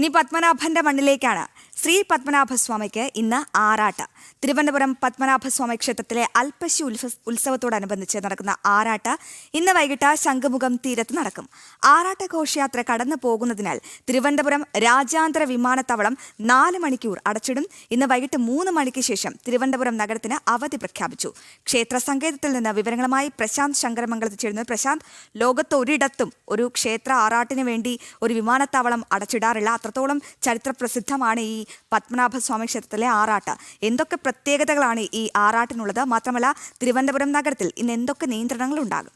ഇനി പത്മനാഭന്റെ മണ്ണിലേക്കാണ്. ശ്രീ പത്മനാഭസ്വാമിക്ക് ഇന്ന് ആറാട്ട്. തിരുവനന്തപുരം പത്മനാഭസ്വാമി ക്ഷേത്രത്തിലെ അൽപശി ഉത്സവ ഉത്സവത്തോടനുബന്ധിച്ച് നടക്കുന്ന ആറാട്ട് ഇന്ന് വൈകിട്ട് ശംഖുമുഖം തീരത്ത് നടക്കും. ആറാട്ട് ഘോഷയാത്ര കടന്നു പോകുന്നതിനാൽ തിരുവനന്തപുരം രാജ്യാന്തര വിമാനത്താവളം നാല് മണിക്കൂർ അടച്ചിടും. ഇന്ന് വൈകിട്ട് മൂന്ന് മണിക്ക് ശേഷം തിരുവനന്തപുരം നഗരത്തിന് അവധി പ്രഖ്യാപിച്ചു. ക്ഷേത്ര സങ്കേതത്തിൽ നിന്ന് വിവരങ്ങളുമായി പ്രശാന്ത് ശങ്കരമംഗലത്ത് ചേരുന്നത് പ്രശാന്ത് ലോകത്തൊരിടത്തും ഒരു ക്ഷേത്ര ആറാട്ടിന് വേണ്ടി ഒരു വിമാനത്താവളം അടച്ചിടാറില്ല അത്രത്തോളം ചരിത്ര പ്രസിദ്ധമാണ് ഈ പത്മനാഭസ്വാമി ക്ഷേത്രത്തിലെ ആറാട്ട്? എന്തൊക്കെ പ്രത്യേകതകളാണ് ഈ ആറാട്ടിനുള്ളത്? മാത്രമല്ല തിരുവനന്തപുരം നഗരത്തിൽ ഇന്ന് എന്തൊക്കെ നിയന്ത്രണങ്ങൾ ഉണ്ടാകും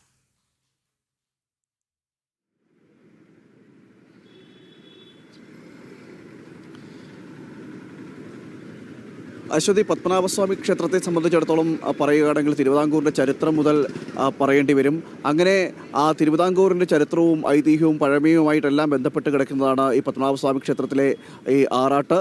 അശ്വതി പത്മനാഭസ്വാമി ക്ഷേത്രത്തെ സംബന്ധിച്ചിടത്തോളം പറയുകയാണെങ്കിൽ തിരുവിതാംകൂറിന്റെ ചരിത്രം മുതൽ പറയേണ്ടി വരും. അങ്ങനെ ആ തിരുവിതാംകൂറിന്റെ ചരിത്രവും ഐതിഹ്യവും പഴമയുമായിട്ടെല്ലാം ബന്ധപ്പെട്ട് കിടക്കുന്നതാണ് ഈ പത്മനാഭസ്വാമി ക്ഷേത്രത്തിലെ ഈ ആറാട്ട്.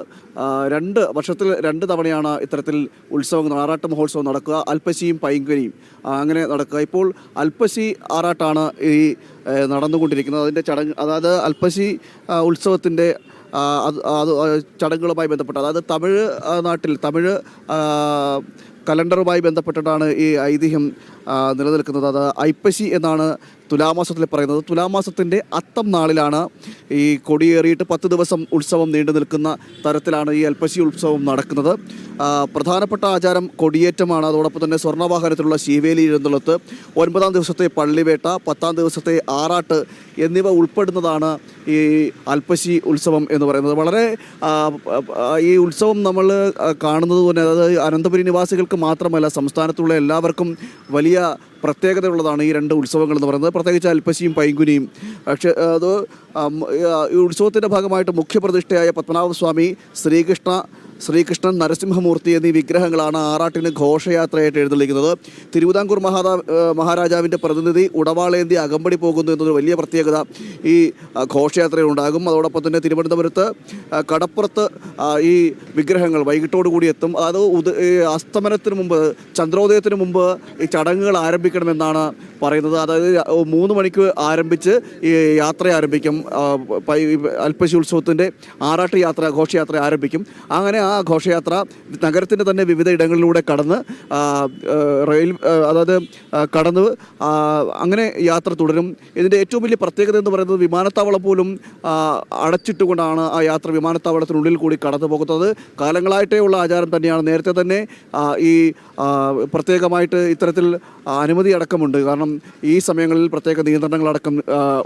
രണ്ട് വർഷത്തിൽ രണ്ട് തവണയാണ് ഇത്തരത്തിൽ ഉത്സവം ആറാട്ട് മഹോത്സവം നടക്കുക. അൽപ്പശിയും പൈങ്കരിയും അങ്ങനെ നടക്കുക. ഇപ്പോൾ അൽപ്പശി ആറാട്ടാണ് ഈ നടന്നുകൊണ്ടിരിക്കുന്നത്. അതിന്റെ ചടങ്ങ് അതായത് അൽപ്പശി ഉത്സവത്തിന്റെ അത് ചടങ്ങുകളുമായി ബന്ധപ്പെട്ട്. അതായത് തമിഴ് നാട്ടിൽ തമിഴ് കലണ്ടറുമായി ബന്ധപ്പെട്ടിട്ടാണ് ഈ ഐതിഹ്യം നിലനിൽക്കുന്നത്. അത് ഐപ്പശി എന്നാണ് തുലാമാസത്തിൽ പറയുന്നത്. തുലാമാസത്തിന്റെ അത്തം നാളിലാണ് ഈ കൊടിയേറിയിട്ട് പത്ത് ദിവസം ഉത്സവം നീണ്ടു നിൽക്കുന്ന തരത്തിലാണ് ഈ അൽപ്പശി ഉത്സവം നടക്കുന്നത്. പ്രധാനപ്പെട്ട ആചാരം കൊടിയേറ്റമാണ്. അതോടൊപ്പം തന്നെ സ്വർണവാഹനത്തിലുള്ള ശിവേലി എഴുന്നള്ളത്ത് ഒൻപതാം ദിവസത്തെ പള്ളിവേട്ട പത്താം ദിവസത്തെ ആറാട്ട് എന്നിവ ഉൾപ്പെടുന്നതാണ് ഈ അൽപ്പശി ഉത്സവം എന്ന് പറയുന്നത്. വളരെ ഈ ഉത്സവം നമ്മൾ കാണുന്നത് തന്നെ അതായത് അനന്തപുരി നിവാസികൾക്ക് മാത്രമല്ല സംസ്ഥാനത്തുള്ള എല്ലാവർക്കും വലിയ പ്രത്യേകതയുള്ളതാണ് ഈ രണ്ട് ഉത്സവങ്ങൾ എന്ന് പറയുന്നത്. പ്രത്യേകിച്ച് അൽപ്പശിയും പൈങ്കുനിയും. പക്ഷേ അത് ഈ ഉത്സവത്തിന്റെ ഭാഗമായിട്ട് മുഖ്യപ്രതിഷ്ഠയായ പത്മനാഭസ്വാമി ശ്രീകൃഷ്ണ ശ്രീകൃഷ്ണൻ നരസിംഹമൂർത്തി എന്നീ വിഗ്രഹങ്ങളാണ് ആറാട്ടിന് ഘോഷയാത്രയായിട്ട് എഴുന്നള്ളിക്കുന്നത്. തിരുവിതാംകൂർ മഹാരാ മഹാരാജാവിന്റെ പ്രതിനിധി ഉടവാളേന്തി അകമ്പടി പോകുന്നു എന്നൊരു വലിയ പ്രത്യേകത ഈ ഘോഷയാത്രയിലുണ്ടാകും. അതോടൊപ്പം തന്നെ തിരുവനന്തപുരത്ത് കടപ്പുറത്ത് ഈ വിഗ്രഹങ്ങൾ വൈകിട്ടോടു കൂടി എത്തും. അത് ഉദ അസ്തമനത്തിന് മുമ്പ് ചന്ദ്രോദയത്തിന് മുമ്പ് ഈ ചടങ്ങുകൾ ആരംഭിക്കണമെന്നാണ് പറയുന്നത്. അതായത് മൂന്ന് മണിക്ക് ആരംഭിച്ച് ഈ യാത്ര ആരംഭിക്കും. അല്പശി ഉത്സവത്തിന്റെ ആറാട്ട് യാത്ര ഘോഷയാത്ര ആരംഭിക്കും. അങ്ങനെ ഘോഷയാത്ര നഗരത്തിന്റെ തന്നെ വിവിധ ഇടങ്ങളിലൂടെ കടന്ന് റെയിൽ അതായത് കടന്ന് അങ്ങനെ യാത്ര തുടരും. ഇതിന്റെ ഏറ്റവും വലിയ പ്രത്യേകത എന്ന് പറയുന്നത് വിമാനത്താവളം പോലും അടച്ചിട്ടുകൊണ്ടാണ് ആ യാത്ര വിമാനത്താവളത്തിനുള്ളിൽ കൂടി കടന്നു പോകുന്നത്. കാലങ്ങളായിട്ടേ ഉള്ള ആചാരം തന്നെയാണ്. നേരത്തെ തന്നെ ഈ പ്രത്യേകമായിട്ട് ഇത്തരത്തിൽ അനുമതി അടക്കമുണ്ട്. കാരണം ഈ സമയങ്ങളിൽ പ്രത്യേക നിയന്ത്രണങ്ങളടക്കം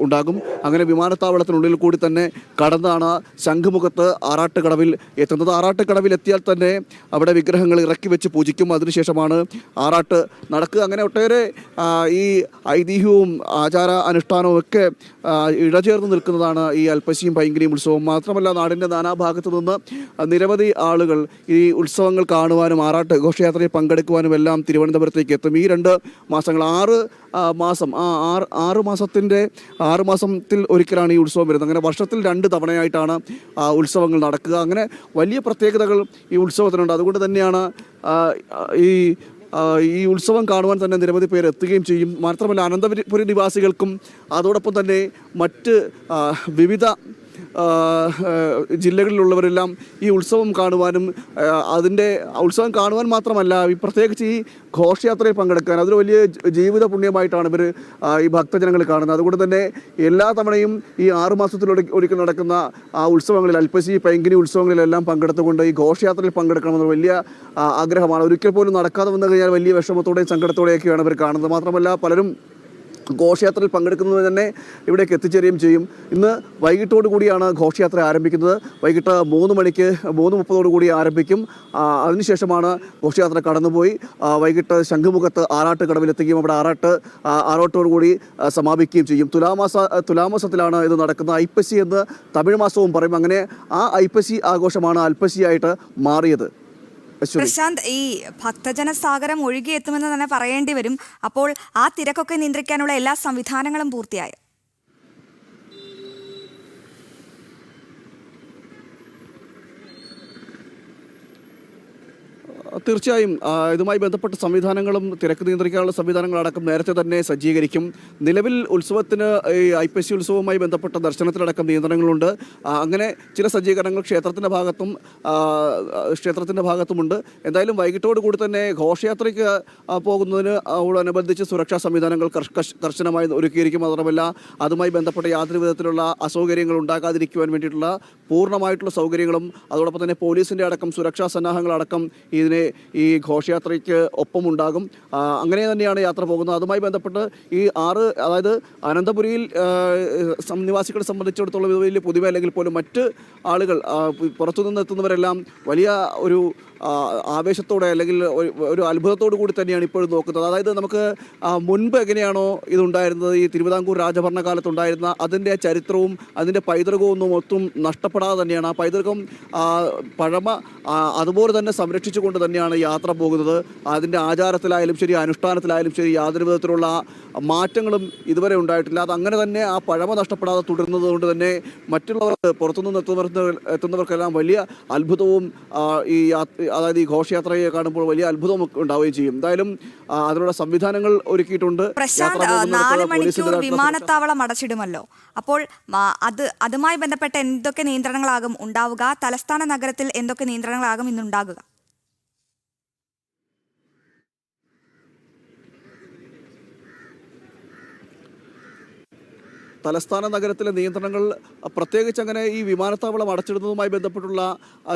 ഉണ്ടാകും. അങ്ങനെ വിമാനത്താവളത്തിനുള്ളിൽ കൂടി തന്നെ കടന്നാണ് ശംഖുമുഖത്ത് ആറാട്ടുകടവിൽ എത്തുന്നത്. ആറാട്ടുകടവിൽ എത്തിയാൽ തന്നെ അവിടെ വിഗ്രഹങ്ങൾ ഇറക്കി വെച്ച് പൂജിക്കും. അതിനുശേഷമാണ് ആറാട്ട് നടക്കുക. അങ്ങനെ ഒട്ടേറെ ഈ ഐതിഹ്യവും ആചാര അനുഷ്ഠാനവും ഒക്കെ ഇഴചേർന്ന് നിൽക്കുന്നതാണ് ഈ അൽപ്പശിയും പൈങ്കിരിയും ഉത്സവം. മാത്രമല്ല നാടിന്റെ നാനാഭാഗത്തു നിന്ന് നിരവധി ആളുകൾ ഈ ഉത്സവങ്ങൾ കാണുവാനും ആറാട്ട് ഘോഷയാത്രയിൽ പങ്കെടുക്കുവാനും എല്ലാം തിരുവനന്തപുരത്തേക്ക് എത്തും. ഈ രണ്ട് മാസങ്ങൾ ആറ് മാസം ആ ആറ് ആറ് മാസത്തിന്റെ ആറ് മാസത്തിൽ ഒരിക്കലാണ് ഈ ഉത്സവം വരുന്നത്. അങ്ങനെ വർഷത്തിൽ രണ്ട് തവണയായിട്ടാണ് ഉത്സവങ്ങൾ നടക്കുക. അങ്ങനെ വലിയ പ്രത്യേകതകൾ ഈ ഉത്സവത്തിനുണ്ട്. അതുകൊണ്ട് തന്നെയാണ് ഈ ഈ ഉത്സവം കാണുവാൻ തന്നെ നിരവധി പേർ എത്തുകയും ചെയ്യും. മാത്രമല്ല അനന്തപുരി നിവാസികൾക്കും അതോടൊപ്പം തന്നെ മറ്റ് വിവിധ ജില്ലകളിലുള്ളവരെല്ലാം ഈ ഉത്സവം കാണുവാനും അതിന്റെ ഉത്സവം കാണുവാൻ മാത്രമല്ല ഈ പ്രത്യേകിച്ച് ഈ ഘോഷയാത്രയിൽ പങ്കെടുക്കാൻ അതൊരു വലിയ ജീവിത പുണ്യമായിട്ടാണ് ഇവർ ഈ ഭക്തജനങ്ങൾ കാണുന്നത്. അതുകൊണ്ട് തന്നെ എല്ലാ തവണയും ഈ ആറ് മാസത്തിലൊരി ഒരിക്കൽ നടക്കുന്ന ആ ഉത്സവങ്ങളിൽ അൽപ്പശി പൈങ്കിനി ഉത്സവങ്ങളിലെല്ലാം പങ്കെടുത്തുകൊണ്ട് ഈ ഘോഷയാത്രയിൽ പങ്കെടുക്കണമെന്ന് വലിയ ആഗ്രഹമാണ്. ഒരിക്കൽ പോലും നടക്കാതെ വന്നു കഴിഞ്ഞാൽ വലിയ വിഷമത്തോടെയും സങ്കടത്തോടെയൊക്കെയാണ് ഇവർ കാണുന്നത്. മാത്രമല്ല പലരും ഘോഷയാത്രയിൽ പങ്കെടുക്കുന്നത് തന്നെ ഇവിടേക്ക് എത്തിച്ചേരുകയും ചെയ്യും. ഇന്ന് വൈകിട്ടോടു കൂടിയാണ് ഘോഷയാത്ര ആരംഭിക്കുന്നത്. വൈകിട്ട് മൂന്ന് മണിക്ക് മൂന്ന് മുപ്പതോടു കൂടി ആരംഭിക്കും. അതിനുശേഷമാണ് ഘോഷയാത്ര കടന്നുപോയി. വൈകിട്ട് ശംഖുമുഖത്ത് ആറാട്ട് കടവിലെത്തുകയും അവിടെ ആറാട്ട് ആറോട്ടോടുകൂടി സമാപിക്കുകയും ചെയ്യും. തുലാമാസ തുലാമാസത്തിലാണ് ഇത് നടക്കുന്നത്. ഐപ്പസി എന്ന് തമിഴ് മാസവും പറയും. അങ്ങനെ ആ ഐപ്പസി ആഘോഷമാണ് അൽപ്പസിയായിട്ട് മാറിയത്. പ്രശാന്ത് ഈ ഭക്തജന സാഗരം ഒഴുകിയെത്തുമെന്ന് തന്നെ പറയേണ്ടി വരും. അപ്പോൾ ആ തിരക്കൊക്കെ നിയന്ത്രിക്കാനുള്ള എല്ലാ സംവിധാനങ്ങളും പൂർത്തിയായോ? തീർച്ചയായും ഇതുമായി ബന്ധപ്പെട്ട സംവിധാനങ്ങളും തിരക്ക് നിയന്ത്രിക്കാനുള്ള സംവിധാനങ്ങളടക്കം നേരത്തെ തന്നെ സജ്ജീകരിക്കും. നിലവിൽ ഉത്സവത്തിന് ഈ ഐ പി സി ഉത്സവവുമായി ബന്ധപ്പെട്ട ദർശനത്തിലടക്കം നിയന്ത്രണങ്ങളുണ്ട്. അങ്ങനെ ചില സജ്ജീകരണങ്ങൾ ക്ഷേത്രത്തിന്റെ ഭാഗത്തും ക്ഷേത്രത്തിന്റെ ഭാഗത്തുമുണ്ട്. എന്തായാലും വൈകിട്ടോട് കൂടി തന്നെ ഘോഷയാത്രയ്ക്ക് പോകുന്നതിന് അതോടനുബന്ധിച്ച് സുരക്ഷാ സംവിധാനങ്ങൾ കർശനമായി ഒരുക്കിയിരിക്കും മാത്രമല്ല അതുമായി ബന്ധപ്പെട്ട യാതൊരു വിധത്തിലുള്ള അസൗകര്യങ്ങൾ ഉണ്ടാകാതിരിക്കുവാൻ വേണ്ടിയിട്ടുള്ള പൂർണമായിട്ടുള്ള സൗകര്യങ്ങളും അതോടൊപ്പം തന്നെ പോലീസിന്റെ അടക്കം സുരക്ഷാ സന്നാഹങ്ങളടക്കം ഇതിനെ ഈ ഘോഷയാത്രയ്ക്ക് ഒപ്പമുണ്ടാകും. അങ്ങനെ തന്നെയാണ് യാത്ര പോകുന്നത്. അതുമായി ബന്ധപ്പെട്ട് ഈ ആറ് അതായത് അനന്തപുരിയിൽ നിവാസികളെ സംബന്ധിച്ചിടത്തോളം വലിയ പുതുമ അല്ലെങ്കിൽ പോലും മറ്റ് ആളുകൾ പുറത്തുനിന്ന് എത്തുന്നവരെല്ലാം വലിയ ഒരു ആവേശത്തോടെ അല്ലെങ്കിൽ ഒരു- അത്ഭുതത്തോടു കൂടി തന്നെയാണ് ഇപ്പോഴും നോക്കുന്നത്. അതായത് നമുക്ക് മുൻപ് എങ്ങനെയാണോ ഇതുണ്ടായിരുന്നത്? ഈ തിരുവിതാംകൂർ രാജഭരണകാലത്ത് ഉണ്ടായിരുന്ന അതിന്റെ ചരിത്രവും അതിന്റെ പൈതൃകവും ഒട്ടും നഷ്ടപ്പെടാതെ തന്നെയാണ്. ആ പൈതൃകം പഴമ അതുപോലെ തന്നെ സംരക്ഷിച്ചുകൊണ്ട് തന്നെയാണ് യാത്ര പോകുന്നത്. അതിന്റെ ആചാരത്തിലായാലും ശരി അനുഷ്ഠാനത്തിലായാലും ശരി യാതൊരു വിധത്തിലുള്ള മാറ്റങ്ങളും ഇതുവരെ ഉണ്ടായിട്ടില്ല. അത് അങ്ങനെ തന്നെ ആ പഴമ നഷ്ടപ്പെടാതെ തുടരുന്നത് കൊണ്ട് തന്നെ മറ്റുള്ളവർ പുറത്തുനിന്ന് എത്തുന്നവർ എത്തുന്നവർക്കെല്ലാം വലിയ അത്ഭുതവും ഈ അതായത് ഈ ഘോഷയാത്രയെ കാണുമ്പോൾ വലിയ അത്ഭുതം ഉണ്ടാവുകയും ചെയ്യും. എന്തായാലും അതിനുള്ള സംവിധാനങ്ങൾ ഒരുക്കിയിട്ടുണ്ട്. പ്രശാന്ത് നാല് മണിക്കൂർ വിമാനത്താവളം അടച്ചിടുമല്ലോ. അപ്പോൾ അത് അതുമായി ബന്ധപ്പെട്ട എന്തൊക്കെ നിയന്ത്രണങ്ങളാകും ഉണ്ടാവുക തലസ്ഥാന നഗരത്തിൽ എന്തൊക്കെ നിയന്ത്രണങ്ങളാകും ഇന്നുണ്ടാകുക? തലസ്ഥാന നഗരത്തിലെ നിയന്ത്രണങ്ങൾ പ്രത്യേകിച്ച് അങ്ങനെ ഈ വിമാനത്താവളം അടച്ചിടുന്നതുമായി ബന്ധപ്പെട്ടുള്ള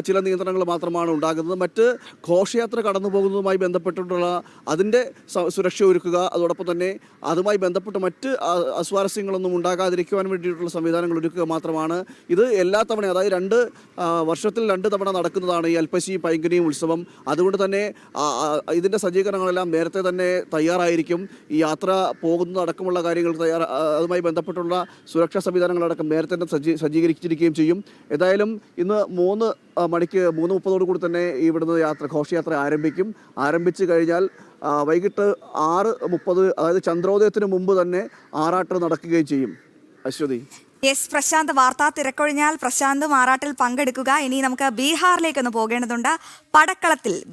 ചില നിയന്ത്രണങ്ങൾ മാത്രമാണ് ഉണ്ടാകുന്നത്. മറ്റ് ഘോഷയാത്ര കടന്നു പോകുന്നതുമായി ബന്ധപ്പെട്ടിട്ടുള്ള അതിന്റെ സുരക്ഷ ഒരുക്കുക അതോടൊപ്പം തന്നെ അതുമായി ബന്ധപ്പെട്ട് മറ്റ് അസ്വാരസ്യങ്ങളൊന്നും ഉണ്ടാകാതിരിക്കുവാൻ വേണ്ടിയിട്ടുള്ള സംവിധാനങ്ങൾ ഒരുക്കുക മാത്രമാണ്. ഇത് എല്ലാ തവണയും അതായത് രണ്ട് വർഷത്തിൽ രണ്ട് തവണ നടക്കുന്നതാണ് ഈ അൽപ്പശി പൈങ്കിനിയും ഉത്സവം. അതുകൊണ്ട് തന്നെ ഇതിന്റെ സജ്ജീകരണങ്ങളെല്ലാം നേരത്തെ തന്നെ തയ്യാറായിരിക്കും. ഈ യാത്ര പോകുന്നതടക്കമുള്ള കാര്യങ്ങൾ തയ്യാർ അതുമായി ബന്ധപ്പെട്ടുള്ള സുരക്ഷാ സംവിധാനങ്ങളടക്കം നേരത്തെ തന്നെ സജ്ജീ സജ്ജീകരിച്ചിരിക്കുകയും ചെയ്യും. ഏതായാലും ഇന്ന് മൂന്ന് മണിക്ക് മൂന്ന് മുപ്പതോടു കൂടി തന്നെ ഇവിടുന്ന് യാത്ര ഘോഷയാത്ര ആരംഭിക്കും. ആരംഭിച്ചു കഴിഞ്ഞാൽ വൈകിട്ട് ആറ് മുപ്പത് അതായത് ചന്ദ്രോദയത്തിന് മുമ്പ് തന്നെ ആറാട്ട് നടക്കുകയും ചെയ്യും. അശ്വതി. യെസ് പ്രശാന്ത് വാർത്താ തിരക്കൊഴിഞ്ഞാൽ പ്രശാന്ത് മാറാട്ടിൽ പങ്കെടുക്കുക. ഇനി നമുക്ക് ബീഹാറിലേക്കൊന്ന് പോകേണ്ടതുണ്ട്. പടക്കളത്തിൽ